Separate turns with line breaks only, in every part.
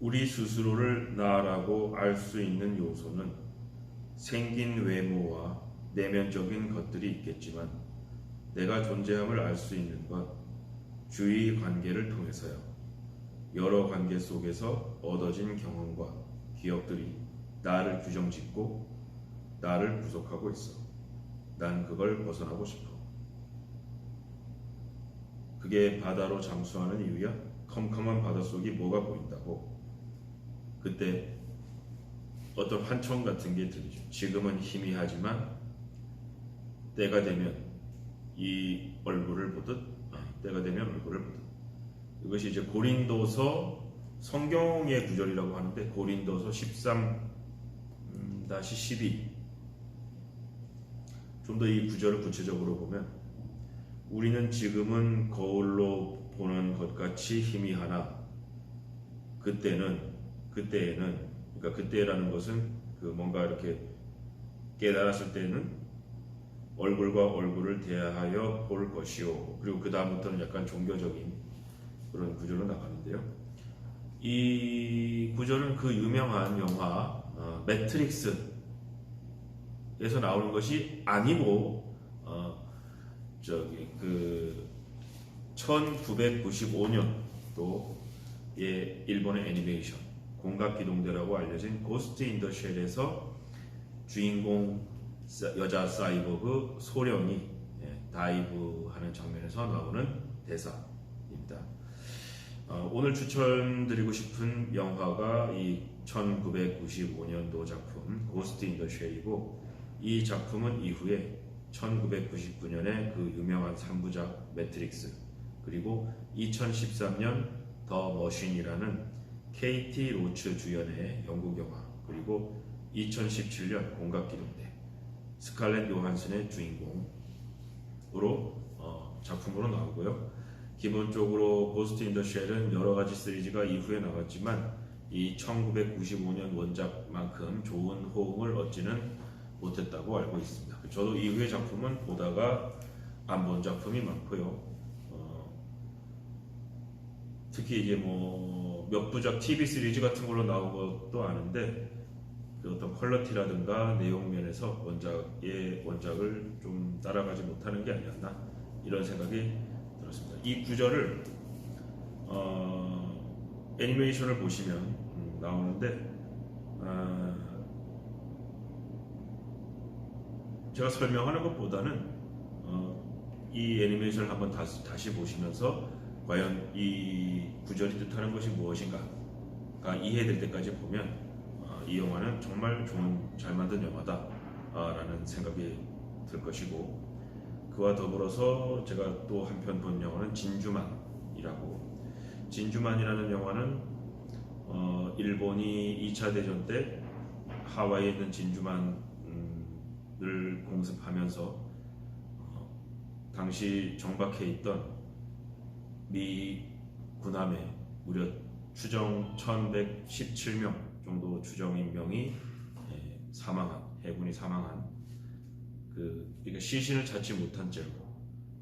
우리 스스로를 나라고 알 수 있는 요소는 생긴 외모와 내면적인 것들이 있겠지만 내가 존재함을 알 수 있는 건 주위 관계를 통해서요. 여러 관계 속에서 얻어진 경험과 기억들이 나를 규정짓고 나를 구속하고 있어. 난 그걸 벗어나고 싶어. 그게 바다로 잠수하는 이유야? 컴컴한 바닷속이 뭐가 보인다고. 그때 어떤 환청 같은 게 들리죠. 지금은 희미하지만 때가 되면 이 얼굴을 보듯 아, 때가 되면 얼굴을 보듯 이것이 이제 고린도서 성경의 구절이라고 하는데 고린도서 13 음, 다시 12 좀 더 이 구절을 구체적으로 보면 우리는 지금은 거울로 보는 것 같이 희미하나 그때는 그때에는 그러니까 그때라는 것은 그 뭔가 이렇게 깨달았을 때는 얼굴과 얼굴을 대하여 볼 것이요. 그리고 그 다음부터는 약간 종교적인 그런 구절로 나가는데요. 이 구절은 그 유명한 영화 어, 매트릭스에서 나오는 것이 아니고 어, 저기 그 1995년도의 일본의 애니메이션 공각 기동대라고 알려진 고스트 인더 쉘에서 주인공 사- 여자 사이보그 소령이 예, 다이브하는 장면에서 나오는 대사입니다. 어, 오늘 추천드리고 싶은 영화가 이 1995년도 작품 고스트 인더 쉘이고 이 작품은 이후에 1999년에 그 유명한 3부작 매트릭스 그리고 2013년 더 머신이라는 KT 로츠 주연의 영국 영화 그리고 2017년 공각기동대 스칼렛 요한슨의 주인공으로 어, 작품으로 나오고요. 기본적으로 고스트 인더 쉘은 여러 가지 시리즈가 이후에 나왔지만 이 1995년 원작만큼 좋은 호응을 얻지는 못했다고 알고 있습니다. 저도 이후의 작품은 보다가 안 본 작품이 많고요. 어, 특히 이제 뭐 몇 부작 TV 시리즈 같은 걸로 나온 것도 아는데 그 어떤 퀄러티라든가 내용 면에서 원작의 원작을 좀 따라가지 못하는 게 아니었나 이런 생각이 들었습니다. 이 구절을 어, 애니메이션을 보시면 음, 나오는데 아, 제가 설명하는 것보다는 어, 이 애니메이션을 한번 다시, 다시 보시면서 과연 이 구절이 뜻하는 것이 무엇인가가 이해될 때까지 보면 어, 이 영화는 정말 좋은 잘 만든 영화다라는 생각이 들 것이고 그와 더불어서 제가 또 한편 본 영화는 진주만이라고. 진주만이라는 영화는 어, 일본이 2차 대전 때 하와이에 있는 진주만을 공습하면서 어, 당시 정박해 있던 미 군함에 무려 추정 1117명 정도 추정 인명이 예, 사망한 해군이 사망한 그 그러니까 시신을 찾지 못한 채로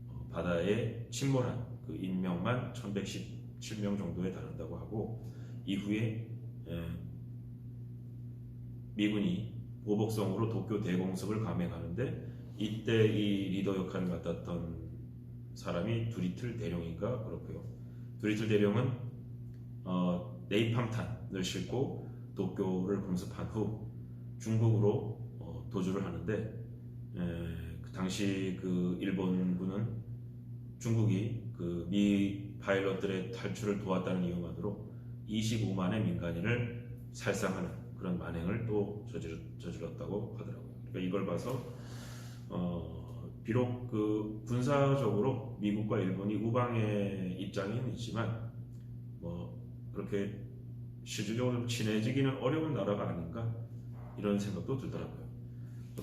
어, 바다에 침몰한 그 인명만 1117명 정도에 달한다고 하고 이후에 예, 미군이 보복성으로 도쿄 대공습을 감행하는데 이때 이 리더 역할을 맡았던 사람이 두리틀 대령인가 그렇고요. 두리틀 대령은 어, 네이팜탄을 싣고 도쿄를 공습한 후 중국으로 어, 도주를 하는데 에, 그 당시 그 일본군은 중국이 그 미 파일럿들의 탈출을 도왔다는 이유만으로 25만의 민간인을 살상하는 그런 만행을 또 저질렀다고 하더라고요. 그러니까 이걸 봐서 어, 비록 그 군사적으로 미국과 일본이 우방의 입장은 있지만 뭐 그렇게 실질적으로 친해지기는 어려운 나라가 아닌가 이런 생각도 들더라고요.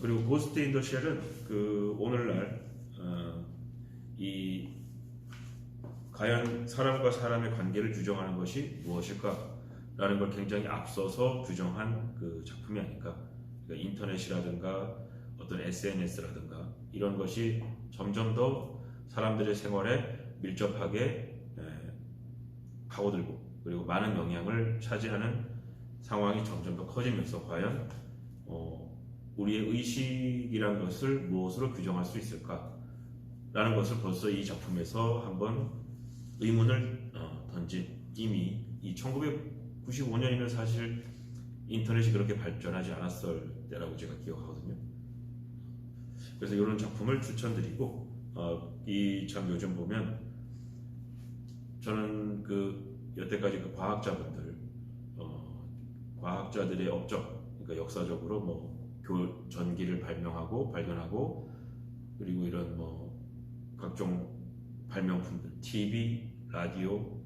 그리고 고스트 인더 쉘은 그 오늘날 어, 이 과연 사람과 사람의 관계를 규정하는 것이 무엇일까라는 걸 굉장히 앞서서 규정한 그 작품이 아닐까. 그러니까 인터넷이라든가 어떤 SNS라든가 이런 것이 점점 더 사람들의 생활에 밀접하게 에, 파고들고 그리고 많은 영향을 차지하는 상황이 점점 더 커지면서 과연 어, 우리의 의식이란 것을 무엇으로 규정할 수 있을까라는 것을 벌써 이 작품에서 한번 의문을 어, 던진 이미 이 1995년이면 사실 인터넷이 그렇게 발전하지 않았을 때라고 제가 기억하거든요. 그래서 이런 작품을 추천드리고 어, 이 참 요즘 보면 저는 그 여태까지 그 과학자분들 어, 과학자들의 업적 그러니까 역사적으로 뭐 교, 전기를 발명하고 발견하고 그리고 이런 뭐 각종 발명품들 TV 라디오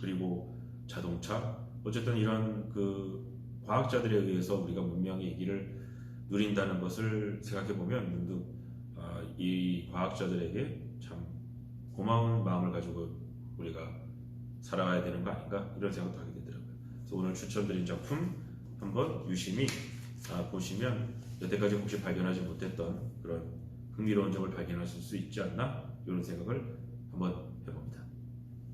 그리고 자동차. 어쨌든 이런 그 과학자들에 의해서 우리가 문명의 얘기를 누린다는 것을 생각해 보면 문득 아, 이 과학자들에게 참 고마운 마음을 가지고 우리가 살아가야 되는 거 아닌가 이런 생각도 하게 되더라고요. 그래서 오늘 추천드린 작품 한번 유심히 아, 보시면 여태까지 혹시 발견하지 못했던 그런 흥미로운 점을 발견하실 수 있지 않나 이런 생각을 한번 해봅니다.